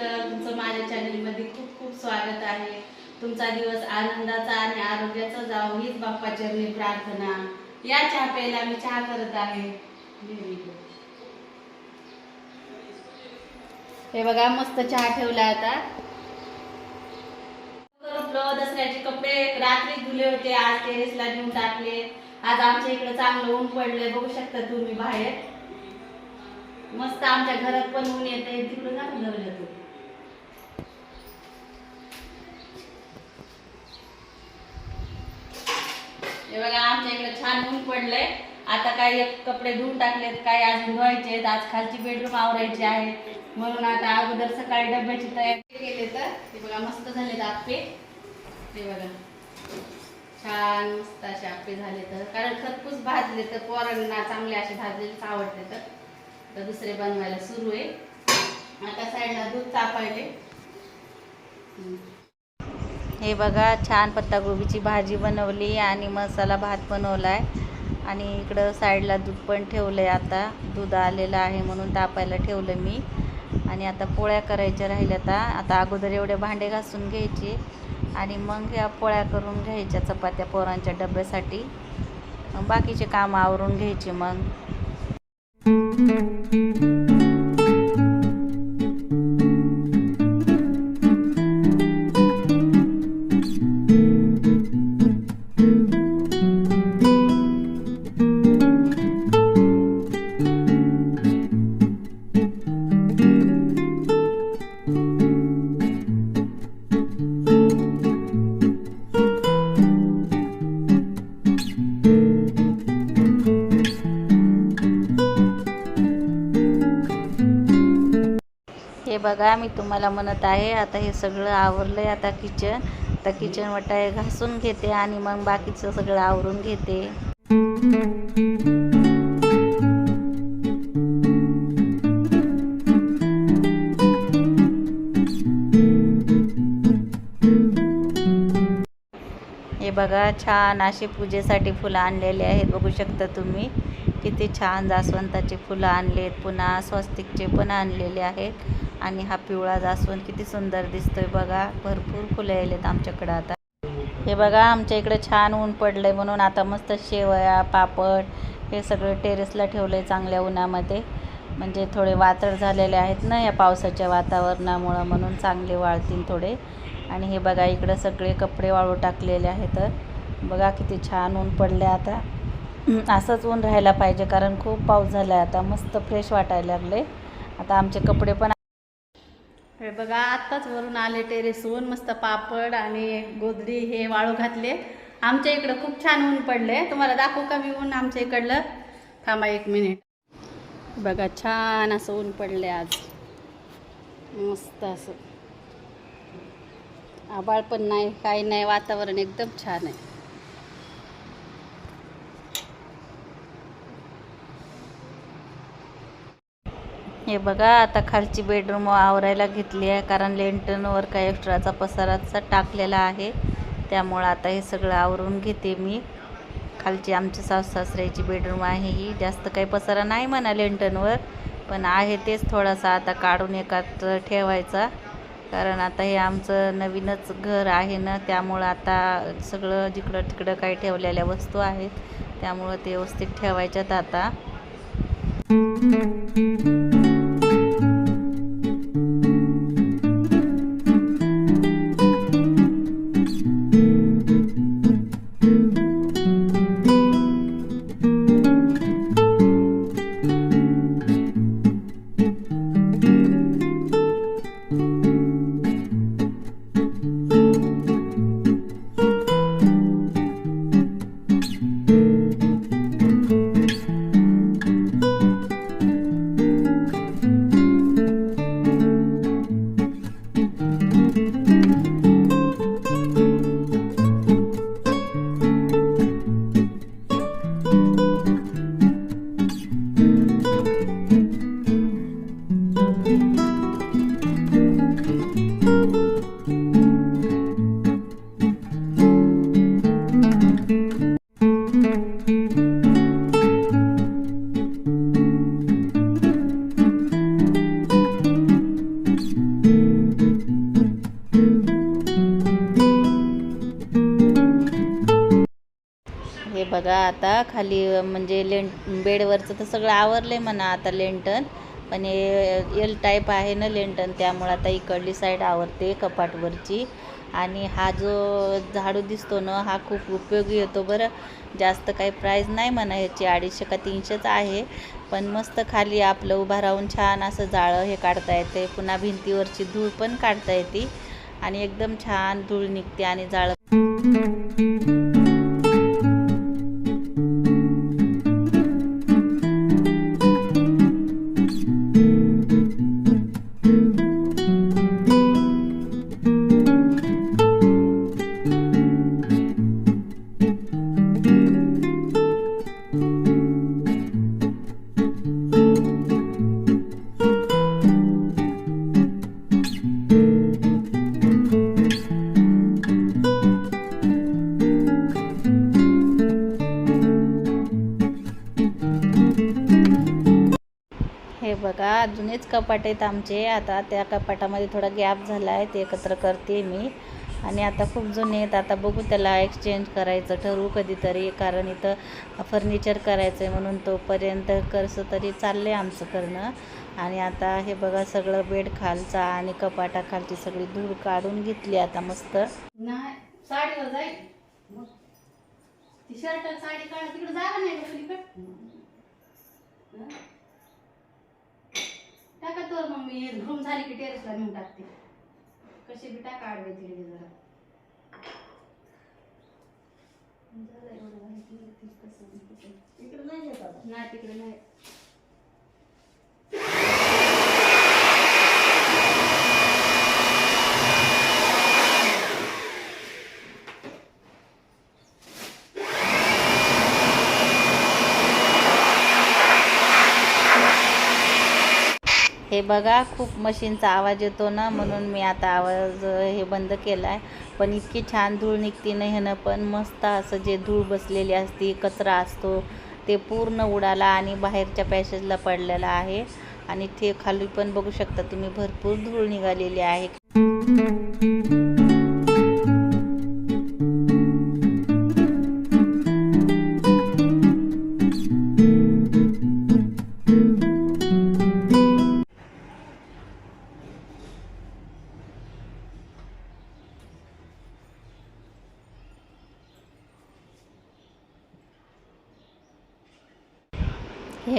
Sister तुमचं माझ्या चॅनलमध्ये खूप खूप स्वागत आहे. तुमचा दिवस आनंदाचा आणि आरोग्याचा जावो हीच बाप्पा चरणी प्रार्थना. या चहा प्यायला मी चहा करत आहे. हे बघा मस्त चहा ठेवला आता. दसऱ्याचे कपडे रात्री धुले होते आज टेरेसला घेऊन टाकले. आज आमच्या इकडे चांगलं ऊन पडलंय बघू शकता तुम्ही बाहेर. मस्त आमच्या घरात पण ऊन येते तिकडून ना लावलं तू हे बघा आमच्या इकडे छान ऊन पडलंय. आता काही एक कपडे धुवून टाकलेत काही अजून धुवायचे आहेत. आज खालची बेडरूम आवरायची आहे. म्हणून आता अगोदर सकाळी डब्याची तयारी केली तर ते बघा मस्त झाले आप्पे. ते बघा छान मस्त असे आप्पे झाले तर. कारण खरपूस भाजले तर पोरांना चांगले असे भाजलेलेच आवडते तर. तर दुसरे बनवायला सुरू आहे. आता साईडला दूध तापायले. हे बघा छान पत्तागोबीची भाजी बनवली आणि मसाला भात बनवला आहे आणि इकडं साईडला दूध पण ठेवलं आहे आता. दूध आलेलं आहे म्हणून तापायला ठेवलं मी. आणि आता पोळ्या करायच्या राहिल्या आता आता अगोदर एवढे भांडे घासून घ्यायचे आणि मग ह्या पोळ्या करून घ्यायच्या चपात्या पोरांच्या डब्यासाठी. बाकीचे काम आवरून घ्यायचे मग. बघा मी तुम्हाला म्हणत आहे आता हे सगळं आवरलंय आता किचन आता किचन वाटाय घासून घेते आणि मग बाकीचं सगळं आवरून घेते. हे बघा छान अशी पूजेसाठी फुलं आणलेली आहेत बघू शकता तुम्ही. किती छान जास्वंताची फुलं आणलेत पुन्हा स्वस्तिकचे पण आणलेले आहेत. आणि हा पिवळा जास्वंत किती सुंदर दिसतोय बघा. भरपूर फुलं यायलेत आमच्याकडं आता. हे बघा आमच्या इकडे छान ऊन पडलंय म्हणून आता मस्त शेवया पापड हे सगळं टेरेसला ठेवलंय चांगल्या उन्हामध्ये. म्हणजे थोडे वातळ झालेले आहेत ना या पावसाच्या वातावरणामुळं म्हणून चांगले वाळतील थोडे. आणि हे बघा इकडं सगळे कपडे वाळू टाकलेले आहेत. बघा किती छान ऊन पडले आता. असंच ऊन राहायला पाहिजे कारण खूप पाऊस झाला आहे आता मस्त फ्रेश वाटायला लागले. आता आमचे कपडे पण हे बघा आत्ताच वरून आले टेरेसहून मस्त पापड आणि गोदडी हे वाळू घातले. आमच्या इकडं खूप छान ऊन पडले तुम्हाला दाखवू का मी ऊन आमच्या इकडलं? थांबा एक मिनिट बघा छान असं ऊन पडले आज. मस्त असं. आबाळ पण नाही काही नाही वातावरण एकदम छान आहे. हे बघा आता खालची बेडरूम आवरायला घेतली आहे कारण लेंटनवर काय एक्स्ट्राचा पसाराचा टाकलेला आहे. त्यामुळं आता हे सगळं आवरून घेते मी. खालची आमची सास सासऱ्याची बेडरूम आहे ही. जास्त काही पसारा नाही म्हणा लेंटनवर पण आहे तेच थोडासा आता काढून एकात ठेवायचा. कारण आता हे आमचं नवीनच घर आहे ना त्यामुळं आता सगळं जिकडं तिकडं काही ठेवलेल्या वस्तू आहेत त्यामुळं ते व्यवस्थित ठेवायच्यात आता. खाली म्हणजे लेंट बेडवरचं तर सगळं आवरलं आहे म्हणा आता लेंटन. पण हे एल टाईप आहे ना लेंटन त्यामुळं आता इकडली साईड आवरते कपाटवरची. आणि हा जो झाडू दिसतो ना हा खूप उपयोगी येतो बरं. जास्त काही प्राईज नाही म्हणा ह्याची अडीचशे का तीनशेच आहे. पण मस्त खाली आपलं उभा राहून छान असं जाळं हे काढता येते. पुन्हा भिंतीवरची धूळ पण काढता येते. आणि एकदम छान धूळ निघते आणि जाळं बघा जुनेच कपाट आहेत आमचे. आता त्या कपाटामध्ये थोडा गॅप झाला आहे ते एकत्र करते मी. आणि आता खूप जुने आहेत. आता बघू त्याला एक्सचेंज करायचं ठरवू कधीतरी. कारण इथं फर्निचर करायचं आहे म्हणून तोपर्यंत कसं तरी चाललं आहे आमचं करणं. आणि आता हे बघा सगळं बेड खालचा आणि कपाटाखालची सगळी धूळ काढून घेतली आता मस्त. साडीवर जाईल टी शर्ट साडी काढ तिकडे जायला नाही तर मग मी रूम झाली की टेरेसला नेऊन टाकते. कशी बी टाका आडवे तिकडे जरा. झालं एवढं कसं कसं. नाही तिकडे नाही. ते बघा खूप मशीनचा आवाज येतो ना म्हणून मी आता आवाज हे बंद केला आहे पण इतकी छान धूळ निघते ना ह्यानं पण मस्त असं जे धूळ बसलेली असते कचरा असतो ते पूर्ण उडाला आणि बाहेरच्या पॅसेजला पडलेला आहे. आणि ते खाली पण बघू शकता तुम्ही भरपूर धूळ निघालेली आहे.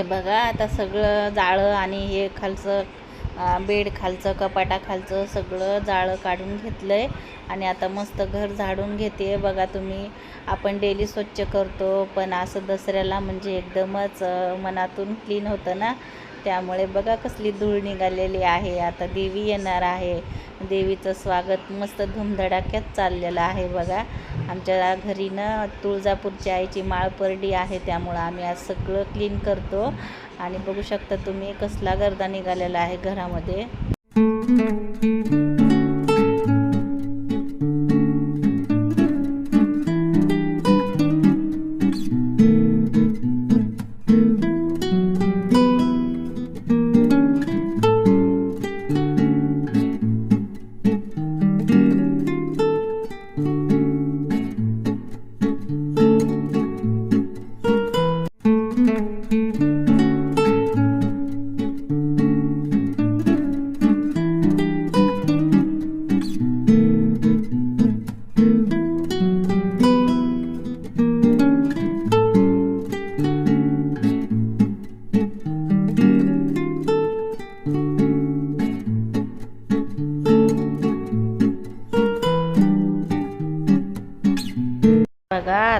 हे बघा आता सगळं जाळं आणि हे खालचं बेड खालचं कपाटाखालचं सगळं जाळं काढून घेतलं आहे आणि आता मस्त घर झाडून घेते. बघा तुम्ही आपण डेली स्वच्छ करतो पण असं दसऱ्याला म्हणजे एकदमच मनातून क्लीन होतं ना. त्यामुळे बघा कसली धूळ निघालेली आहे. आता देवी येणार आहे. देवीचं स्वागत मस्त धुमधडाक्यात चाललेलं आहे बघा. आमच्या घरी ना तुळजापूरच्या आईची माळपर्डी आहे त्यामुळं आम्ही आज सगळं क्लीन करतो. आणि बघू शकता तुम्ही कसला गर्दा निघालेला आहे घरामध्ये.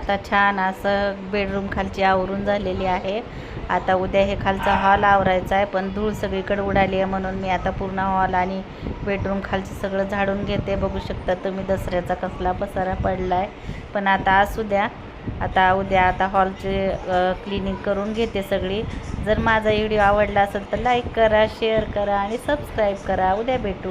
आता छान असं बेडरूम खालची आवरून झालेली आहे. आता उद्या हे खालचा हॉल आवरायचा आहे पण धूळ सगळीकडे उडाली आहे म्हणून मी आता पूर्ण हॉल आणि बेडरूम खालचं सगळं झाडून घेते. बघू शकता तुम्ही दसऱ्याचा कसला पसारा पडला आहे पण आता असू द्या. आता उद्या आता हॉलचे क्लिनिंग करून घेते सगळी. जर माझा व्हिडिओ आवडला असेल तर लाईक करा शेअर करा आणि सबस्क्राईब करा. उद्या भेटू.